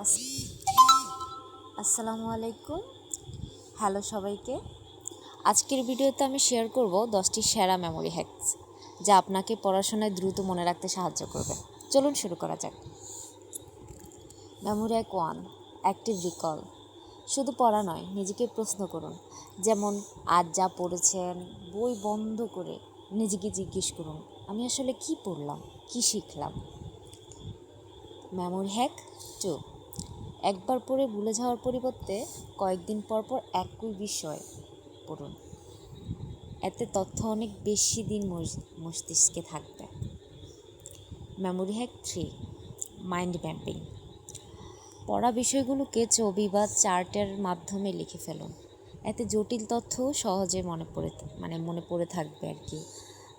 আস- আসসালামু আলাইকুম। হ্যালো সবাইকে। আজকের ভিডিওতে আমি শেয়ার করব দশটি সেরা মেমোরি হ্যাকস যা আপনাকে পড়াশোনায় দ্রুত মনে রাখতে সাহায্য করবে। চলুন শুরু করা যাক। Memory hack one active recall শুধু পড়া নয়, নিজেকে প্রশ্ন করুন। যেমন, আজ যা পড়েছেন, বই বন্ধ করে নিজেকে জিজ্ঞেস করুন, আমি আসলে কি পড়লাম, কি শিখলাম? মেমোরি হ্যাক টু একবার পড়ে ভুলে যাওয়ার পরিবর্তে কয়েকদিন পর পর একই বিষয় পড়ুন। এতে তথ্য অনেক বেশি দিন মস- মস্তিষ্কে থাকবে। Memory hack three mind mapping পড়া বিষয়গুলোকে ছবি বা চার্টের মাধ্যমে লিখে ফেলুন। এতে জটিল তথ্যও সহজে মনে পড়ে মানে মনে পড়ে থাকবে আর কি।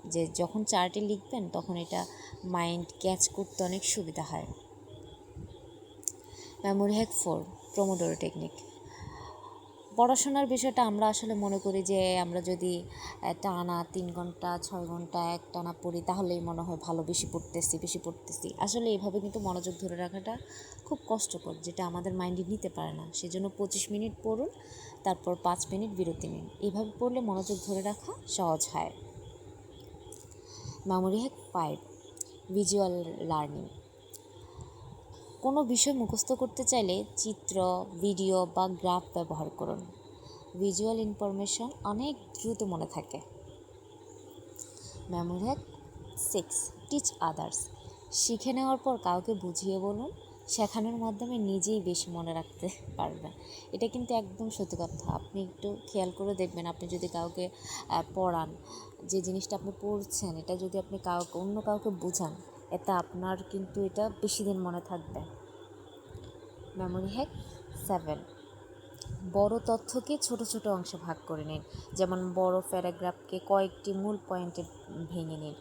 যে যখন চার্টে লিখবেন, তখন এটা মাইন্ড ক্যাচ করতে অনেক সুবিধা হয়। Memory hack four pomodoro technique পড়াশোনার বিষয়টা আমরা আসলে মনে করি যে আমরা যদি টানা তিন ঘণ্টা, ছয় ঘণ্টা এক টানা পড়ি, তাহলেই মনে হয় ভালো, বেশি পড়তেছি বেশি পড়তেছি। আসলে এইভাবে কিন্তু মনোযোগ ধরে রাখাটা খুব কষ্টকর, যেটা আমাদের মাইন্ডে নিতে পারে না। সেজন্য পঁচিশ মিনিট পড়ুন, তারপর পাঁচ মিনিট বিরতি নিন। এইভাবে পড়লে মনোযোগ ধরে রাখা সহজ হয়। Memory hack five visual learning কোনো বিষয় মুখস্থ করতে চাইলে চিত্র, ভিডিও বা গ্রাফ ব্যবহার করুন। ভিজুয়াল ইনফরমেশন অনেক দ্রুত মনে থাকে। Memory hack six, teach others. শিখে নেওয়ার পর কাউকে বুঝিয়ে বলুন, শেখানোর মাধ্যমে নিজেই বেশি মনে রাখতে পারবেন। এটা কিন্তু একদম সত্যি কথা। আপনি একটু খেয়াল করে দেখবেন, আপনি যদি কাউকে পড়ান, যে জিনিসটা আপনি পড়ছেন, এটা যদি আপনি কাউকে, অন্য কাউকে বোঝান এতে আপনার কিন্তু এটা বেশি দিন মনে থাকবে। মেমোরি হ্যাক সেভেন বড় তথ্যকে ছোট ছোট অংশে ভাগ করে নিন। যেমন বড় প্যারাগ্রাফকে কয়েকটি মূল পয়েন্টে ভেঙে নিন।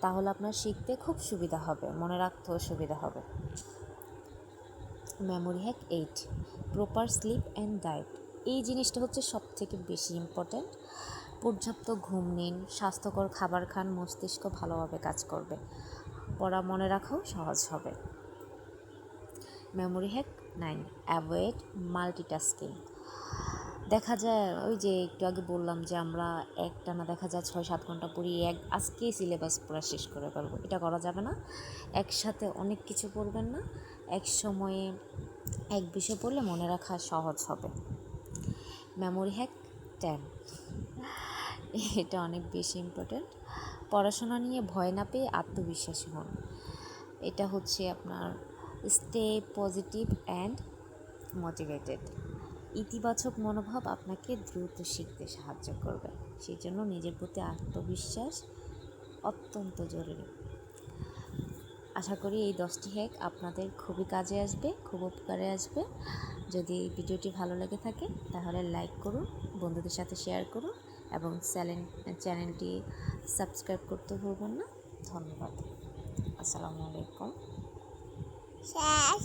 তাহলে আপনার শিখতে খুব সুবিধা হবে, মনে রাখতেও সুবিধা হবে। Memory hack eight proper sleep and diet এই জিনিসটা হচ্ছে সব থেকে বেশি ইম্পর্ট্যান্ট পর্যাপ্ত ঘুম নিন, স্বাস্থ্যকর খাবার খান, মস্তিষ্ক ভালোভাবে কাজ করবে। পড়া মনে রাখাও সহজ হবে। Memory hack, nine, avoid, multitasking. দেখা যায়, ওই যে একটু আগে বললাম যে আমরা একটানা দেখা যায় ছয় সাত ঘণ্টা পড়ি এক আজকেই সিলেবাস পড়া শেষ করে ফেলব। এটা করা যাবে না। একসাথে অনেক কিছু পড়বেন না। এক সময়ে এক বিষয় পড়লে মনে রাখা সহজ হবে। Memory hack, ten. এটা অনেক বেশি ইম্পর্ট্যান্ট পড়াশোনা নিয়ে ভয় না পেয়ে আত্মবিশ্বাসী হন। এটা হচ্ছে আপনার স্টে পজিটিভ অ্যান্ড মোটিভেটেড ইতিবাচক মনোভাব আপনাকে দ্রুত শিখতে সাহায্য করবে। সেই জন্য নিজের প্রতি আত্মবিশ্বাস অত্যন্ত জরুরি। আশা করি এই দশটি হ্যাক আপনাদের খুবই কাজে আসবে, খুব উপকারে আসবে। যদি ভিডিওটি ভালো লেগে থাকে, তাহলে লাইক করুন, বন্ধুদের সাথে শেয়ার করুন। এবং চ্যানেল চ্যানেলটি সাবস্ক্রাইব করতে ভুলবেন না। ধন্যবাদ। আসসালামু আলাইকুম। শেষ